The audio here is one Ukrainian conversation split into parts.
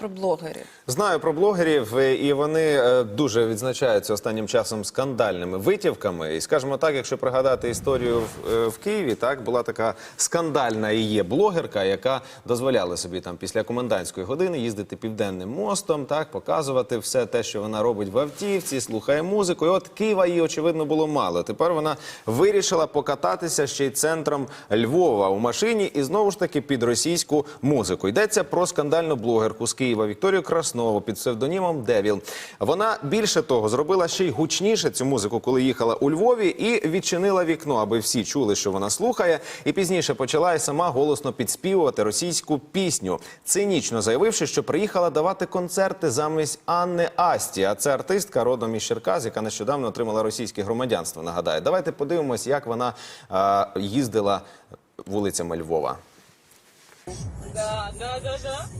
про блогерів? Знаю про блогерів, е, і вони е, дуже відзначаються останнім часом скандальними витівками. І скажімо так, якщо пригадати історію в, е, в Києві, так була така скандальна є блогерка, яка дозволяла собі там після комендантської години їздити південним мостом, так показувати все те, що вона робить в автівці, слухає музику. І от Києва їй очевидно було мало. Тепер вона вирішила покататися ще й центром Львова у машині і знову ж таки під російську музику. Йдеться про скандальну блогерку з Києва Вікторію Краснову під псевдонімом Девіл. Вона більше того зробила ще й гучніше цю музику, коли їхала у Львові, і відчинила вікно, аби всі чули, що вона слухає. І пізніше почала і сама голосно підспівувати російську пісню, цинічно заявивши, що приїхала давати концерти замість Анни Асті. А це артистка родом із Черкас, яка нещодавно отримала російське громадянство. Нагадаю, давайте подивимось, як вона е, їздила вулицями Львова. Да, да, да, да.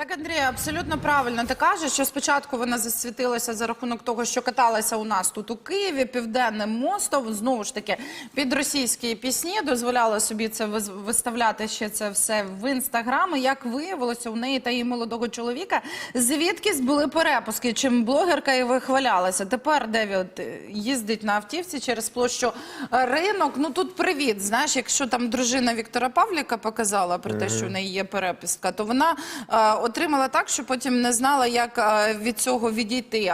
Так, Андрій, абсолютно правильно ти кажеш, що спочатку вона засвітилася за рахунок того, що каталася у нас тут у Києві південним мостом. Знову ж таки, під російські пісні дозволяла собі це вис- виставляти ще це все в інстаграм. І Як виявилося, у неї та її молодого чоловіка звідкись були перепуски, чим блогерка і вихвалялася. Тепер Девід їздить на автівці через площу ринок. Ну тут привіт. Знаєш, якщо там дружина Віктора Павліка показала про те, що в неї є перепустка, то вона е, отримала так, що потім не знала, як е, від цього відійти.